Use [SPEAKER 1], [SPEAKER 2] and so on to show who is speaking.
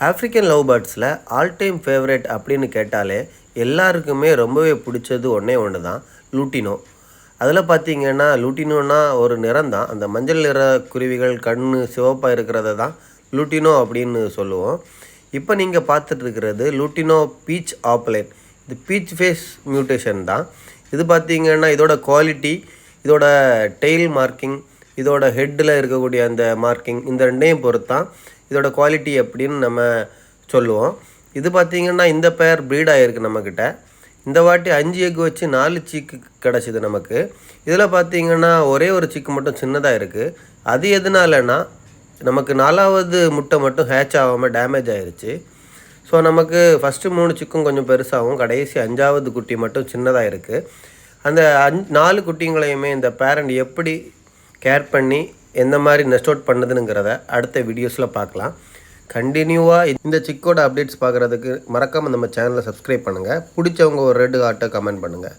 [SPEAKER 1] African love பேர்ட்ஸில் all time favourite அப்படின்னு கேட்டாலே எல்லாருக்குமே ரொம்பவே பிடிச்சது ஒன்றே ஒன்று தான் லூட்டினோ அதில் பார்த்தீங்கன்னா லூட்டினோன்னா ஒரு நிறம் தான் அந்த மஞ்சள் நிற குருவிகள் கண் சிவப்பாக இருக்கிறத தான் லூட்டினோ அப்படின்னு சொல்லுவோம். இப்போ நீங்கள் பார்த்துட்டு இருக்கிறது லூட்டினோ பீச் ஆப்லைன் இது பீச் ஃபேஸ் மியூட்டேஷன் தான். இது பார்த்தீங்கன்னா இதோட குவாலிட்டி இதோட டெய்ல் மார்க்கிங் இதோட ஹெட்டில் இருக்கக்கூடிய அந்த மார்க்கிங் இந்த ரெண்டையும் பொறுத்தான் இதோட குவாலிட்டி எப்படின்னு நம்ம சொல்லுவோம். இது பார்த்திங்கன்னா இந்த பேர் ப்ரீட் ஆகிருக்கு நம்மக்கிட்ட இந்த வாட்டி அஞ்சு எக் வச்சு நாலு சீக்கு கிடச்சிது நமக்கு. இதில் பார்த்திங்கன்னா ஒரே ஒரு சீக்கு மட்டும் சின்னதாக இருக்குது அது எதனாலனா நமக்கு நாலாவது முட்டை மட்டும் ஹேட்ச் ஆகாமல் டேமேஜ் ஆயிடுச்சு ஸோ நமக்கு ஃபஸ்ட்டு மூணு சிக்கும் கொஞ்சம் பெருசாகவும் கடைசி அஞ்சாவது குட்டி மட்டும் சின்னதாக இருக்குது அந்த அஞ் நாலு குட்டிங்களையுமே இந்த பேரண்ட் எப்படி கேர் பண்ணி எந்த மாதிரி நெஸ்ட் அவுட் பண்ணுதுங்கிறத அடுத்த வீடியோஸில் பார்க்கலாம். கண்டினியூவாக இந்த சிக்கோட அப்டேட்ஸ் பார்க்குறதுக்கு மறக்காமல் நம்ம சேனலை சப்ஸ்கிரைப் பண்ணுங்கள் பிடிச்சவங்க ஒரு ரெட் ஹார்ட்டை கமெண்ட் பண்ணுங்கள்